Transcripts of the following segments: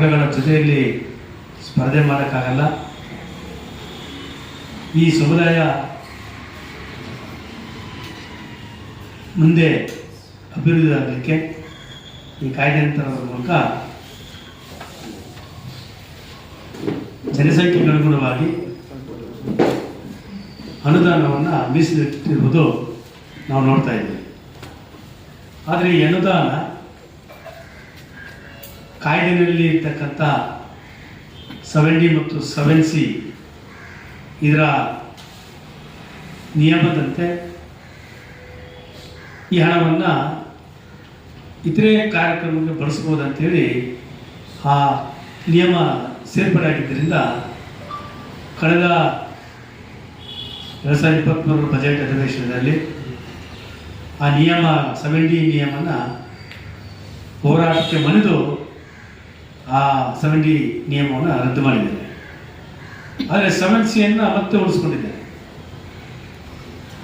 ವರ್ಗಗಳ ಜೊತೆಯಲ್ಲಿ ಸ್ಪರ್ಧೆ ಮಾಡೋಕ್ಕಾಗಲ್ಲ. ಈ ಸಮುದಾಯ ಮುಂದೆ ಅಭಿವೃದ್ಧಿ ಆಗಲಿಕ್ಕೆ ಈ ಕಾಯ್ದೆ ತರೋದ್ರ ಮೂಲಕ ಜನಸಂಖ್ಯೆಗೆ ಅನುಗುಣವಾಗಿ ಅನುದಾನವನ್ನು ಮೀಸಲಿಟ್ಟಿರುವುದು ನಾವು ನೋಡ್ತಾ ಇದ್ದೀವಿ. ಆದರೆ ಈ ಅನುದಾನ ಕಾಯ್ದೆಯಲ್ಲಿ ಇರ್ತಕ್ಕಂಥ ಸೆವೆನ್ ಡಿ ಮತ್ತು ಸೆವೆನ್ ಸಿ ಇದರ ನಿಯಮದಂತೆ ಈ ಹಣವನ್ನು ಇತರೆ ಕಾರ್ಯಕ್ರಮಕ್ಕೆ ಬಳಸ್ಬೋದು ಅಂತೇಳಿ ಆ ನಿಯಮ ಸೇರ್ಪಡೆ ಆಗಿದ್ದರಿಂದ ಕಳೆದ ಎರಡು ಸಾವಿರದ ಇಪ್ಪತ್ತ್ಮೂರರ ಬಜೆಟ್ ಅಧಿವೇಶನದಲ್ಲಿ ಆ ನಿಯಮ ಸೆವೆನ್ ಡಿ ನಿಯಮನ ಹೋರಾಟಕ್ಕೆ ಮಣಿದು ಆ ಸೆವೆನ್ ಡಿ ನಿಯಮವನ್ನು ರದ್ದು ಮಾಡಿದ್ದಾರೆ. ಆದರೆ ಸೆವೆನ್ ಸಿಯನ್ನು ಮತ್ತೆ ಉಳಿಸ್ಕೊಂಡಿದ್ದಾರೆ.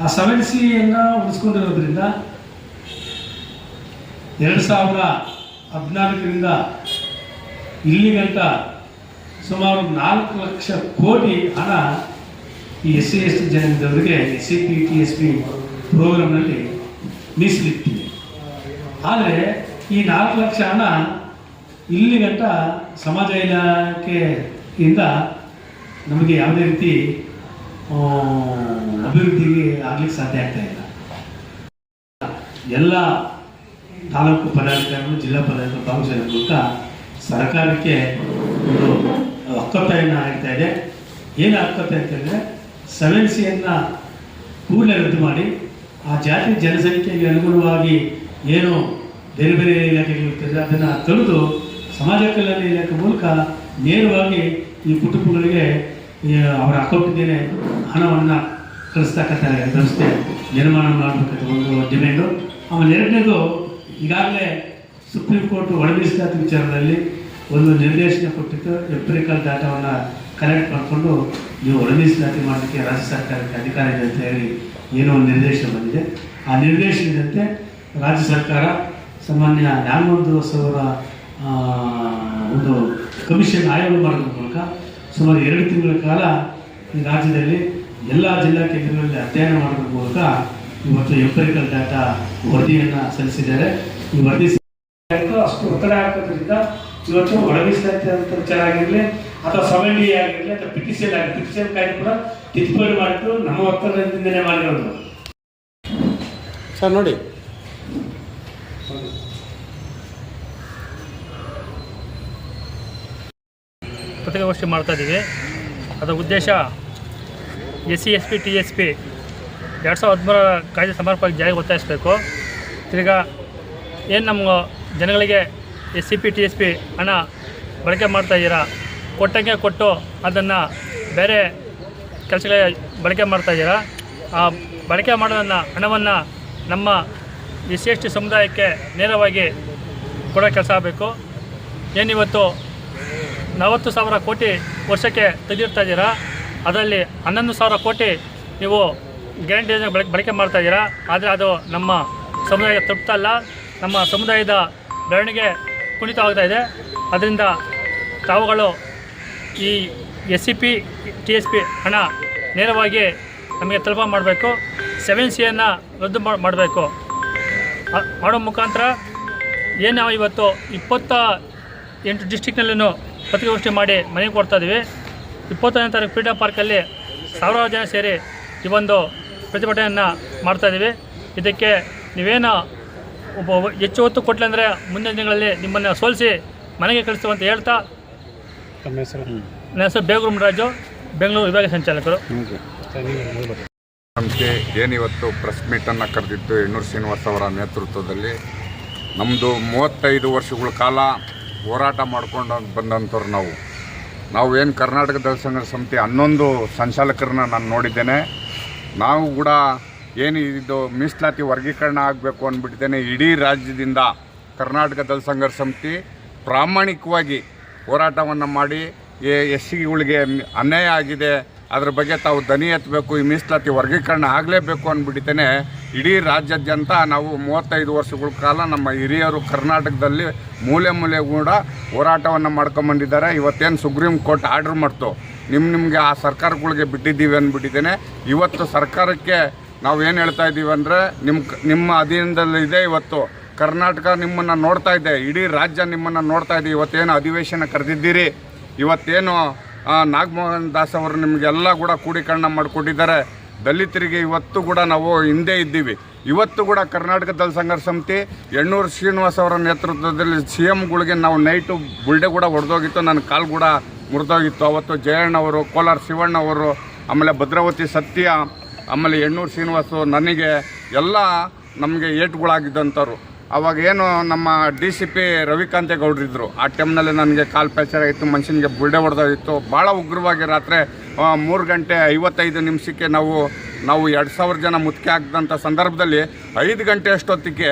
ಆ ಸೆವೆನ್ ಸಿಯನ್ನು ಉಳಿಸ್ಕೊಂಡಿರೋದ್ರಿಂದ ಎರಡು ಸಾವಿರ ಹದಿನಾಲ್ಕರಿಂದ ಇಲ್ಲಿಗಂತ ಸುಮಾರು ನಾಲ್ಕು ಲಕ್ಷ ಕೋಟಿ ಹಣ ಈ ಎಸ್ ಸಿ ಎಸ್ ಟಿ ಜನರಿಗೆ S C P T S P ಪ್ರೋಗ್ರಾಮ್ನಲ್ಲಿ ಮೀಸಲಿಟ್ಟಿದೆ. ಆದರೆ ಈ ನಾಲ್ಕು ಲಕ್ಷ ಹಣ ಇಲ್ಲಿ ಗಂಟ ಸಮಾಜ ಇಲಾಖೆಯಿಂದ ನಮಗೆ ಯಾವುದೇ ರೀತಿ ಅಭಿವೃದ್ಧಿಗೆ ಆಗ್ಲಿಕ್ಕೆ ಸಾಧ್ಯ ಆಗ್ತಾ ಇಲ್ಲ. ಎಲ್ಲ ತಾಲೂಕು ಪದಾಧಿಕಾರಿಗಳು, ಜಿಲ್ಲಾ ಪದಾಧಿಕಾರಿಗಳು ಭಾಗವಹಿಸೋದ್ರ ಮೂಲಕ ಸರ್ಕಾರಕ್ಕೆ ಒಂದು ಹಕ್ಕೊತ್ತಾಯನ ಆಗ್ತಾ ಇದೆ. ಏನು ಹಕ್ಕೊತ್ತಾಯ ಅಂತಂದರೆ ಸೆವೆನ್ ಸಿಯನ್ನು ಕೂಡಲೇ ರದ್ದು ಮಾಡಿ, ಆ ಜಾತಿ ಜನಸಂಖ್ಯೆಗೆ ಅನುಗುಣವಾಗಿ ಏನು ಬೇರೆ ಬೇರೆ ಇಲಾಖೆಗಳು ಇರ್ತದೆ, ಅದನ್ನು ತೆಗೆದು ಸಮಾಜ ಕಲ್ಯಾಣ ಇಲಾಖೆ ಮೂಲಕ ನೇರವಾಗಿ ಈ ಕುಟುಂಬಗಳಿಗೆ ಅವರ ಅಕೌಂಟಿಗೆ ಹಣವನ್ನು ಕಳಿಸ್ತಕ್ಕಂಥ ವ್ಯವಸ್ಥೆ ನಿರ್ಮಾಣ ಮಾಡಬೇಕಂತ ಒಂದು ಡಿಮ್ಯಾಂಡು. ಆಮೇಲೆ ಎರಡನೇದು, ಈಗಾಗಲೇ ಸುಪ್ರೀಂ ಕೋರ್ಟ್ ಒಳ ಮೀಸಲಾತಿ ವಿಚಾರದಲ್ಲಿ ಒಂದು ನಿರ್ದೇಶನ ಕೊಟ್ಟಿತ್ತು. ಎಂಪ್ರಿಕಲ್ ಡಾಟಾವನ್ನು ಕಲೆಕ್ಟ್ ಮಾಡಿಕೊಂಡು ನೀವು ಒಳ ಮೀಸಲಾತಿ ಮಾಡಲಿಕ್ಕೆ ರಾಜ್ಯ ಸರ್ಕಾರಕ್ಕೆ ಅಧಿಕಾರ ಇದೆ ಅಂತ ಹೇಳಿ ಏನೋ ಒಂದು ನಿರ್ದೇಶನ ಬಂದಿದೆ. ಆ ನಿರ್ದೇಶನದಂತೆ ರಾಜ್ಯ ಸರ್ಕಾರ ಸಾಮಾನ್ಯ ನ್ಯಾಮೋದ್ರೋಸ್ ಅವರ ಒಂದು ಕಮಿಷನ್ ಆಯೋಗ ಮಾಡೋದ್ರ ಮೂಲಕ ಸುಮಾರು ಎರಡು ತಿಂಗಳ ಕಾಲ ಈ ರಾಜ್ಯದಲ್ಲಿ ಎಲ್ಲ ಜಿಲ್ಲಾ ಕೇಂದ್ರಗಳಲ್ಲಿ ಅಧ್ಯಯನ ಮಾಡೋದ್ರ ಮೂಲಕ ಇವತ್ತು ಎಂಪರಿಕಲ್ ಡಾಟಾ ವರದಿಯನ್ನು ಸಲ್ಲಿಸಿದ್ದಾರೆ. ಈ ವರದಿ ಅಷ್ಟು ಒತ್ತಡ ಹಾಕೋದ್ರಿಂದ ಇವತ್ತು ಒಳಗಿಸಿದಂತೆ ವಿಚಾರ ಆಗಿರಲಿ ಅಥವಾ ಸೆವೆನ್ ಡಿ ಆಗಿರಲಿ ಅಥವಾ ಪಿ ಟಿ ಸಿ ಎಲ್ ಆಗಿ ಪಿ ಟಿ ಸಿ ಎಲ್ ಕಾಯ್ದೆ ಕೂಡ ತಿದ್ದುಪಡಿ ಮಾಡಿದ್ರು ನಮ್ಮ ಒತ್ತಡದಿಂದನೇ ಮಾಡಿರೋದು. ಸರ್ ನೋಡಿ. ಪತ್ರಿಕಾಗೋಷ್ಠಿ ಮಾಡ್ತಾ ಇದ್ದೀವಿ ಅದರ ಉದ್ದೇಶ S C S P T S P ಎರಡು ಸಾವಿರದ ಹದಿಮೂರರ ಕಾಯ್ದೆ ಸಮರ್ಪಕ ಜಾರಿಗೆ ಒತ್ತಾಯಿಸಬೇಕು. ತಿರ್ಗಾ ಏನು ನಮ್ಮ ಜನಗಳಿಗೆ S C P T S P ಹಣ ಬಳಕೆ ಮಾಡ್ತಾ ಇದ್ದೀರಾ? ಕೊಟ್ಟಂಗೆ ಕೊಟ್ಟು ಅದನ್ನು ಬೇರೆ ಕೆಲಸಗಳಿಗೆ ಬಳಕೆ ಮಾಡ್ತಾ ಇದ್ದೀರಾ? ಆ ಬಳಕೆ ಮಾಡೋದನ್ನು, ಹಣವನ್ನು ನಮ್ಮ ಎಸ್ ಸಿ ಎಸ್ ಟಿ ಸಮುದಾಯಕ್ಕೆ ನೇರವಾಗಿ ಕೊಡೋ ಕೆಲಸ ಆಗಬೇಕು. ಏನಿವತ್ತು ನಲವತ್ತು ಸಾವಿರ ಕೋಟಿ ವರ್ಷಕ್ಕೆ ತೆಗೆದಿರ್ತಾ ಇದ್ದೀರಾ? ಅದರಲ್ಲಿ ಹನ್ನೊಂದು ಸಾವಿರ ಕೋಟಿ ನೀವು ಗ್ಯಾರಂಟಿ ಯೋಜನೆ ಬಳಕೆ ಬಳಕೆ ಮಾಡ್ತಾ ಇದ್ದೀರಾ? ಆದರೆ ಅದು ನಮ್ಮ ಸಮುದಾಯ ತೃಪ್ತಲ್ಲ ನಮ್ಮ ಸಮುದಾಯದ ಬೆಳವಣಿಗೆ ಕುಣಿತವಾಗ್ತಾ ಇದೆ. ಅದರಿಂದ ತಾವುಗಳು ಈ S C P T S P ಹಣ ನೇರವಾಗಿ ನಮಗೆ ತಲುಪ ಮಾಡಬೇಕು. ಸೆವೆನ್ ಸಿಯನ್ನು ರದ್ದು ಮಾಡಬೇಕು. ಮಾಡೋ ಮುಖಾಂತರ ಏನು ಇವತ್ತು ಇಪ್ಪತ್ತ ಎಂಟು ಡಿಸ್ಟಿಕ್ನಲ್ಲೂ ಪತ್ರಿಕಾಗೋಷ್ಠಿ ಮಾಡಿ ಮನೆಗೆ ಕೊಡ್ತಾ ಇದ್ದೀವಿ ಇಪ್ಪತ್ತನೇ ತಾರೀಕು ಫ್ರೀಡಮ್ ಪಾರ್ಕಲ್ಲಿ ಸಾವಿರಾರು ಜನ ಸೇರಿ ಈ ಒಂದು ಪ್ರತಿಭಟನೆಯನ್ನು ಮಾಡ್ತಾ ಇದ್ದೀವಿ ಇದಕ್ಕೆ ನೀವೇನು ಒಬ್ಬ ಒಬ್ಬ ಹೆಚ್ಚು ಹೊತ್ತು ಕೊಟ್ಟಲೆ ಅಂದರೆ ಮುಂದಿನ ದಿನಗಳಲ್ಲಿ ನಿಮ್ಮನ್ನು ಸೋಲಿಸಿ ಮನೆಗೆ ಕಳಿಸ್ತೀವಿ ಅಂತ ಹೇಳ್ತಾ ತಮ್ಮ ಹೆಸರು? ನನ್ನ ಹೆಸರು ಬೇಗುರುಮ್ ರಾಜು ಬೆಂಗಳೂರು ವಿಭಾಗ ಸಂಚಾಲಕರು. ಸಂಸ್ಥೆ ಏನಿವತ್ತು ಪ್ರೆಸ್ ಮೀಟನ್ನು ಕರೆದಿತ್ತು ಎಣ್ಣೂರು ಶ್ರೀನಿವಾಸ್ ಅವರ ನೇತೃತ್ವದಲ್ಲಿ ನಮ್ಮದು ಮೂವತ್ತೈದು ವರ್ಷಗಳ ಕಾಲ ಹೋರಾಟ ಮಾಡ್ಕೊಂಡು ಬಂದಂಥವ್ರು ನಾವು. ನಾವು ಏನು ಕರ್ನಾಟಕ ದಲಿತ ಸಂಘರ್ಷ ಸಮಿತಿ ಹನ್ನೊಂದು ಸಂಚಾಲಕರನ್ನ ನಾನು ನೋಡಿದ್ದೇನೆ. ನಾವು ಕೂಡ ಏನು ಇದು ಮೀಸಲಾತಿ ವರ್ಗೀಕರಣ ಆಗಬೇಕು ಅಂದ್ಬಿಟ್ಟಿದ್ದೇನೆ. ಇಡೀ ರಾಜ್ಯದಿಂದ ಕರ್ನಾಟಕ ದಲಿತ ಸಂಘರ್ಷ ಸಮಿತಿ ಪ್ರಾಮಾಣಿಕವಾಗಿ ಹೋರಾಟವನ್ನು ಮಾಡಿ ಎಸ್ ಸಿಗಳಿಗೆ ಅನ್ಯಾಯ ಆಗಿದೆ. ಅದ್ರ ಬಗ್ಗೆ ತಾವು ದನಿ ಎತ್ತಬೇಕು ಈ ಮೀಸಲಾತಿ ವರ್ಗೀಕರಣ ಆಗಲೇಬೇಕು ಅಂದ್ಬಿಟ್ಟಿದ್ದೇನೆ. ಇಡೀ ರಾಜ್ಯಾದ್ಯಂತ ನಾವು ಮೂವತ್ತೈದು ವರ್ಷಗಳ ಕಾಲ ನಮ್ಮ ಹಿರಿಯರು ಕರ್ನಾಟಕದಲ್ಲಿ ಮೂಲೆ ಮೂಲೆ ಕೂಡ ಹೋರಾಟವನ್ನು ಮಾಡ್ಕೊಂಬಂದಿದ್ದಾರೆ ಇವತ್ತೇನು ಸುಪ್ರೀಂ ಕೋರ್ಟ್ ಆರ್ಡ್ರ್ ಮಾಡ್ತು ನಿಮ್ಮ ನಿಮಗೆ ಆ ಸರ್ಕಾರಗಳಿಗೆ ಬಿಟ್ಟಿದ್ದೀವಿ ಅಂದ್ಬಿಟ್ಟಿದ್ದೇನೆ. ಇವತ್ತು ಸರ್ಕಾರಕ್ಕೆ ನಾವು ಏನು ಹೇಳ್ತಾ ಇದ್ದೀವಿ ಅಂದರೆ ನಿಮ್ಮ ನಿಮ್ಮ ಅಧೀನದಲ್ಲಿದೆ ಇವತ್ತು. ಕರ್ನಾಟಕ ನಿಮ್ಮನ್ನು ನೋಡ್ತಾ ಇದೆ. ಇಡೀ ರಾಜ್ಯ ನಿಮ್ಮನ್ನು ನೋಡ್ತಾ ಇದೆ. ಇವತ್ತೇನು ಅಧಿವೇಶನ ಕರೆದಿದ್ದೀರಿ? ಇವತ್ತೇನು ನಾಗಮೋಹನ್ ದಾಸ್ ಅವರು ನಿಮಗೆಲ್ಲ ಕೂಡ ಕೂಡೀಕರಣ ಮಾಡಿಕೊಟ್ಟಿದ್ದಾರೆ. ದಲಿತರಿಗೆ ಇವತ್ತು ಕೂಡ ನಾವು ಹಿಂದೆ ಇದ್ದೀವಿ. ಇವತ್ತು ಕೂಡ ಕರ್ನಾಟಕ ದಲ ಸಂಘರ್ಷ ಸಮಿತಿ ಎಣ್ಣೂರು ಶ್ರೀನಿವಾಸ್ ಅವರ ನೇತೃತ್ವದಲ್ಲಿ ಸಿ ಎಮ್ಗಳಿಗೆ ನಾವು ನೈಟು ಬುಲ್ಡೆ ಕೂಡ ಹೊಡೆದೋಗಿತ್ತು. ನನ್ನ ಕಾಲು ಕೂಡ ಮುರಿದೋಗಿತ್ತು. ಅವತ್ತು ಜಯಣ್ಣ ಅವರು, ಕೋಲಾರ ಶಿವಣ್ಣ ಅವರು, ಆಮೇಲೆ ಭದ್ರಾವತಿ ಸತ್ಯ, ಆಮೇಲೆ ಎಣ್ಣೂರು ಶ್ರೀನಿವಾಸು ನನಗೆ ಎಲ್ಲ ನಮಗೆ ಏಟುಗಳಾಗಿದ್ದಂಥವ್ರು. ಅವಾಗ ಏನು ನಮ್ಮ ಡಿ ಸಿ ಪಿ ರವಿಕಾಂತೇಗೌಡರಿದ್ದರು ಆ ಟೈಮ್ನಲ್ಲಿ ನನಗೆ ಕಾಲು ಪ್ಯಾಚರ್ ಆಗಿತ್ತು. ಮನುಷ್ಯನಿಗೆ ಬುಲ್ಡೆ ಹೊಡೆದೋಗಿತ್ತು. ಭಾಳ ಉಗ್ರವಾಗಿ ರಾತ್ರಿ ಮೂರು ಗಂಟೆ ಐವತ್ತೈದು ನಿಮಿಷಕ್ಕೆ ನಾವು ನಾವು ಎರಡು ಸಾವಿರ ಜನ ಮುತ್ತಿಗೆ ಹಾಕಿದಂಥ ಸಂದರ್ಭದಲ್ಲಿ ಐದು ಗಂಟೆ ಅಷ್ಟೊತ್ತಿಗೆ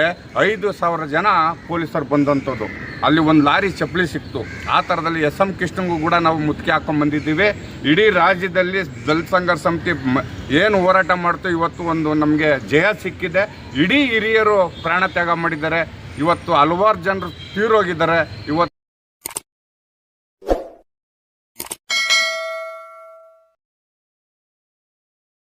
ಐದು ಸಾವಿರ ಜನ ಪೊಲೀಸರು ಬಂದಂಥದ್ದು. ಅಲ್ಲಿ ಒಂದು ಲಾರಿ ಚಪ್ಪಲಿ ಸಿಕ್ತು. ಆ ಥರದಲ್ಲಿ ಎಸ್ ಎಂ ಕೃಷ್ಣಂಗೂ ಕೂಡ ನಾವು ಮುತ್ತಿಗೆ ಹಾಕೊಂಡು ಬಂದಿದ್ದೀವಿ. ಇಡೀ ರಾಜ್ಯದಲ್ಲಿ ದಲಿತ ಸಂಘರ್ಷ ಸಮಿತಿ ಏನು ಹೋರಾಟ ಮಾಡ್ತು ಇವತ್ತು ಒಂದು ನಮಗೆ ಜಯ ಸಿಕ್ಕಿದೆ. ಇಡೀ ಹಿರಿಯರು ಪ್ರಾಣ ತ್ಯಾಗ ಮಾಡಿದ್ದಾರೆ. ಇವತ್ತು ಹಲವಾರು ಜನರು ತೀರೋಗಿದ್ದಾರೆ ಇವತ್ತು